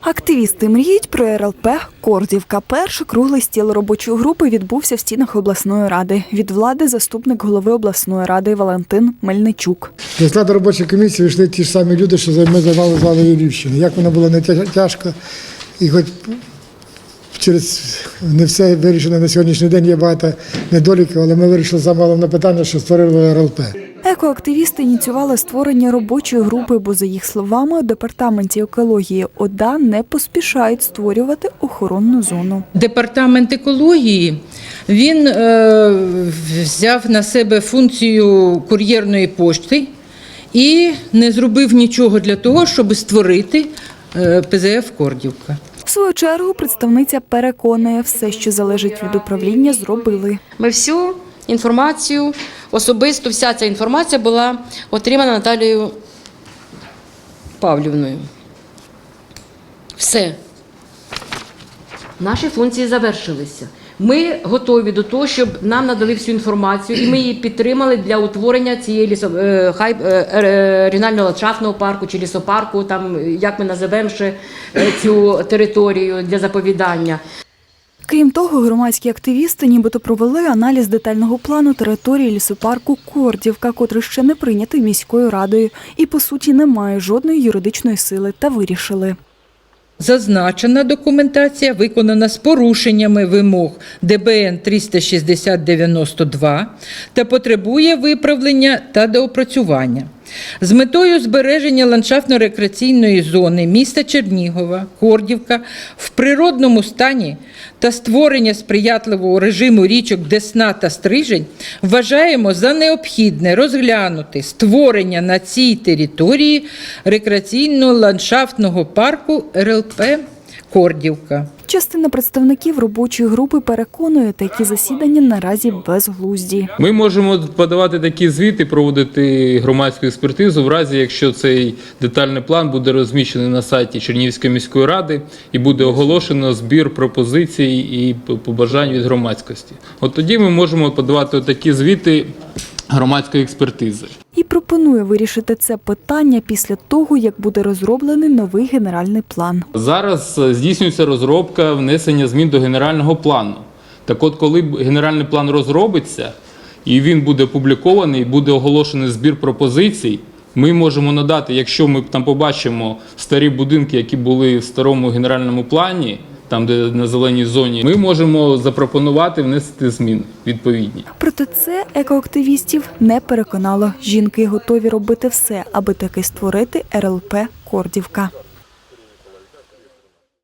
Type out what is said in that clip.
Активісти мріють про РЛП Кордівка. Перший круглий стіл робочої групи відбувся в стінах обласної ради. Від влади заступник голови обласної ради Валентин Мельничук. До складу робочої комісії вийшли ті ж самі люди, що ми займали з вами Львівщини. Як воно було не тяжко, і хоч через не все вирішено на сьогоднішній день, є багато недоліків, але ми вирішили саме головне питання, що створили РЛП. Екоактивісти ініціювали створення робочої групи, бо, за їх словами, у департаменті екології ОДА не поспішають створювати охоронну зону. Департамент екології він е, взяв на себе функцію кур'єрної пошти і не зробив нічого для того, щоб створити е, ПЗФ Кордівка. В свою чергу представниця переконує, все, що залежить від управління, зробили. Ми всю інформацію, особисто вся ця інформація була отримана Наталією Павлівною. Все. Наші функції завершилися. Ми готові до того, щоб нам надали всю інформацію, і ми її підтримали для утворення цієї лісо... е, хай е, регіонального ландшафтного парку чи лісопарку, там як ми називемо ще е, цю територію для заповідання. Крім того, громадські активісти нібито провели аналіз детального плану території лісопарку Кордівка, котрий ще не прийнятий міською радою і, по суті, не має жодної юридичної сили, та вирішили. Зазначена документація виконана з порушеннями вимог ДБН 36092 та потребує виправлення та доопрацювання. З метою збереження ландшафтно-рекреаційної зони міста Чернігова, Кордівка в природному стані та створення сприятливого режиму річок Десна та Стрижень вважаємо за необхідне розглянути створення на цій території рекреаційно-ландшафтного парку РЛП Кордівка. Частина представників робочої групи переконує, такі засідання наразі безглузді. Ми можемо подавати такі звіти, проводити громадську експертизу в разі, якщо цей детальний план буде розміщений на сайті Чернігівської міської ради і буде оголошено збір пропозицій і побажань від громадськості. От тоді ми можемо подавати такі звіти громадської експертизи. І пропонує вирішити це питання після того, як буде розроблений новий генеральний план. Зараз е, здійснюється розробка внесення змін до генерального плану. Так от, коли генеральний план розробиться і він буде опублікований, буде оголошений збір пропозицій. Ми можемо надати, якщо ми там побачимо старі будинки, які були в старому генеральному плані, там де на зеленій зоні, ми можемо запропонувати внести зміни відповідні. Проте це екоактивістів не переконало. Жінки готові робити все, аби таки створити РЛП Кордівка.